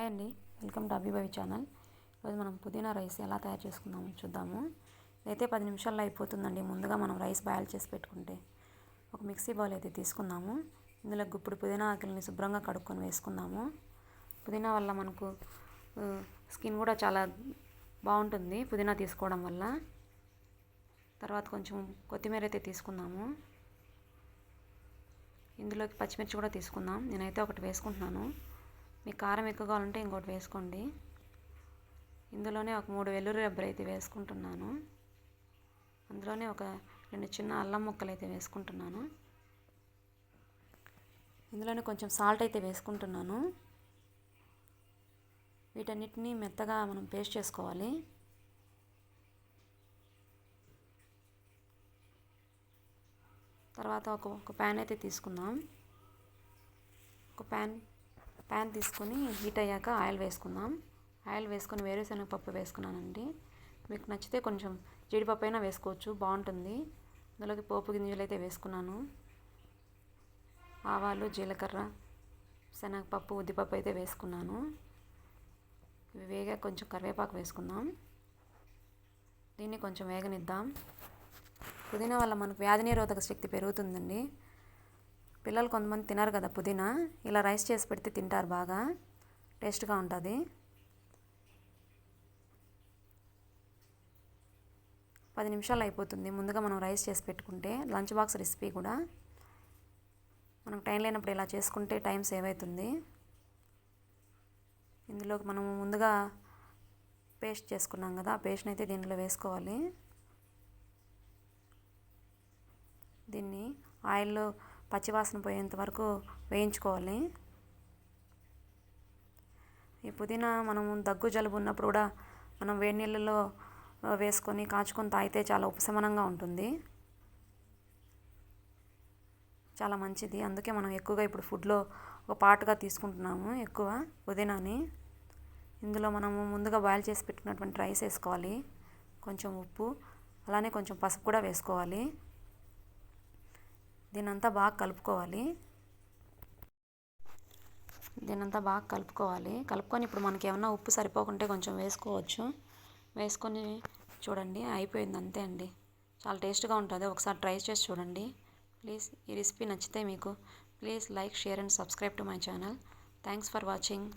Hi అండి. Welcome to Abhibhavi channel. ఈరోజు మనం పుదీనా రైస్ ఎలా తయారు చేసుకుందామో చూద్దాము. ఇదైతే పది నిమిషాల్లో అయిపోతుందండి. ముందుగా మనం రైస్ బాయిల్ చేసి పెట్టుకుంటే ఒక మిక్సీ బౌల్ అయితే తీసుకుందాము. ఇందులో గుప్పుడు పుదీనా ఆకులని శుభ్రంగా కడుక్కొని వేసుకుందాము. పుదీనా వల్ల మనకు స్కిన్ కూడా చాలా బాగుంటుంది పుదీనా తీసుకోవడం వల్ల. తర్వాత కొంచెం కొత్తిమీర అయితే తీసుకుందాము. ఇందులోకి పచ్చిమిర్చి కూడా తీసుకుందాం. నేనైతే ఒకటి వేసుకుంటున్నాను. మీకు కారం ఎక్కువ కావాలంటే ఇంకోటి వేసుకోండి. ఇందులోనే ఒక మూడు వెల్లుల్లి రబ్బరు అయితే వేసుకుంటున్నాను. అందులోనే ఒక రెండు చిన్న అల్లం ముక్కలు అయితే వేసుకుంటున్నాను. ఇందులోనే కొంచెం సాల్ట్ అయితే వేసుకుంటున్నాను. వీటన్నిటిని మెత్తగా మనం పేస్ట్ చేసుకోవాలి. తర్వాత ఒక ఒక ప్యాన్ అయితే తీసుకుందాం. ఒక ప్యాన్ ప్యాన్ తీసుకొని హీట్ అయ్యాక ఆయిల్ వేసుకుందాం. ఆయిల్ వేసుకొని వేరుశనగ పప్పు వేసుకున్నానండి. మీకు నచ్చితే కొంచెం జీడిపప్పు అయినా వేసుకోవచ్చు బాగుంటుంది. అందులోకి పోపు గింజలు అయితే వేసుకున్నాను. ఆవాలు జీలకర్ర శనగపప్పు ఉద్దిపప్పు అయితే వేసుకున్నాను. ఇవి వేగా కొంచెం కరివేపాకు వేసుకుందాం. దీన్ని కొంచెం వేగనిద్దాం. పుదీనా వల్ల మనకు వ్యాధి నిరోధక శక్తి పెరుగుతుందండి. పిల్లలు కొంతమంది తినరు కదా పుదీనా. ఇలా రైస్ చేసి పెడితే తింటారు బాగా. టేస్ట్గా ఉంటుంది. పది నిమిషాలు అయిపోతుంది. ముందుగా మనం రైస్ చేసి పెట్టుకుంటే లంచ్ బాక్స్ రెసిపీ కూడా మనకు టైం లేనప్పుడు ఇలా చేసుకుంటే టైం సేవ్ అవుతుంది. ఇందులో మనం ముందుగా పేస్ట్ చేసుకున్నాం కదా ఆ పేస్ట్ని అయితే దీంట్లో వేసుకోవాలి. దీన్ని ఆయిల్లో పచ్చివాసన పోయేంత వరకు వేయించుకోవాలి. ఈ పుదీనా మనం దగ్గు జలుబు ఉన్నప్పుడు కూడా మనం వేడి నీళ్ళలో వేసుకొని కాచుకొని తాగితే చాలా ఉపశమనంగా ఉంటుంది. చాలా మంచిది. అందుకే మనం ఎక్కువగా ఇప్పుడు ఫుడ్లో ఒక పాటుగా తీసుకుంటున్నాము ఎక్కువ పుదీనాని. ఇందులో మనము ముందుగా బాయిల్ చేసి పెట్టుకున్నటువంటి రైస్ వేసుకోవాలి. కొంచెం ఉప్పు అలానే కొంచెం పసుపు కూడా వేసుకోవాలి. దీనంతా బాగా కలుపుకోవాలి. దీనంతా బాగా కలుపుకోవాలి. కలుపుకొని ఇప్పుడు మనకి ఏమన్నా ఉప్పు సరిపోకుంటే కొంచెం వేసుకోవచ్చు. వేసుకొని చూడండి అయిపోయింది అంతే అండి. చాలా టేస్ట్గా ఉంటుంది. ఒకసారి ట్రై చేసి చూడండి. ప్లీజ్ ఈ రెసిపీ నచ్చితే మీకు please like share and subscribe to my channel. Thanks for watching.